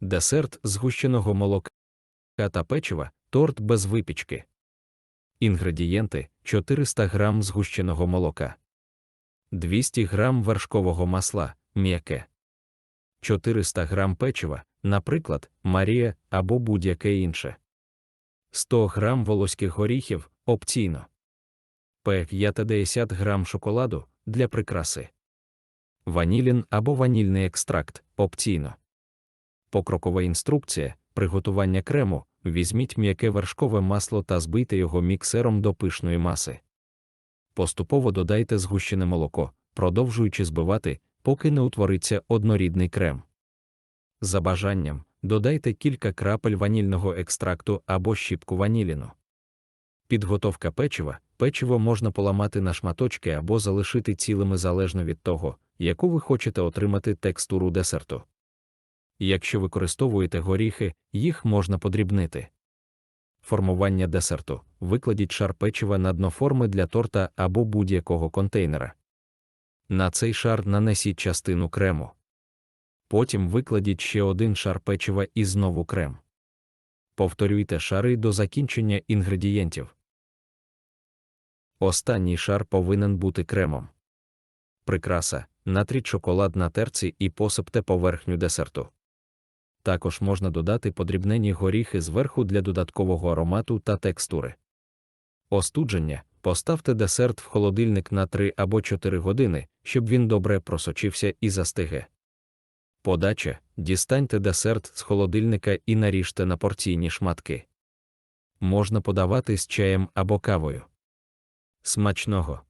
Десерт згущеного молока та печива, торт без випічки. Інгредієнти 400 г згущеного молока, 200 г вершкового масла, м'яке, 400 г печива, наприклад, Марія або будь-яке інше, 100 г волоських горіхів опційно, 50 г шоколаду для прикраси, ванілін або ванільний екстракт опційно. Покрокова інструкція приготування крему. Візьміть м'яке вершкове масло та збийте його міксером до пишної маси. Поступово додайте згущене молоко, продовжуючи збивати, поки не утвориться однорідний крем. За бажанням, додайте кілька крапель ванільного екстракту або щіпку ваніліну. Підготовка печива. Печиво можна поламати на шматочки або залишити цілими залежно від того, яку ви хочете отримати текстуру десерту. Якщо використовуєте горіхи, їх можна подрібнити. Формування десерту. Викладіть шар печива на дно форми для торта або будь-якого контейнера. На цей шар нанесіть частину крему. Потім викладіть ще один шар печива і знову крем. Повторюйте шари до закінчення інгредієнтів. Останній шар повинен бути кремом. Прикраса. Натріть шоколад на терці і посипте поверхню десерту. Також можна додати подрібнені горіхи зверху для додаткового аромату та текстури. Остудження поставте десерт в холодильник на 3 або 4 години, щоб він добре просочився і застиге. Подача дістаньте десерт з холодильника і наріжте на порційні шматки. Можна подавати з чаєм або кавою. Смачного!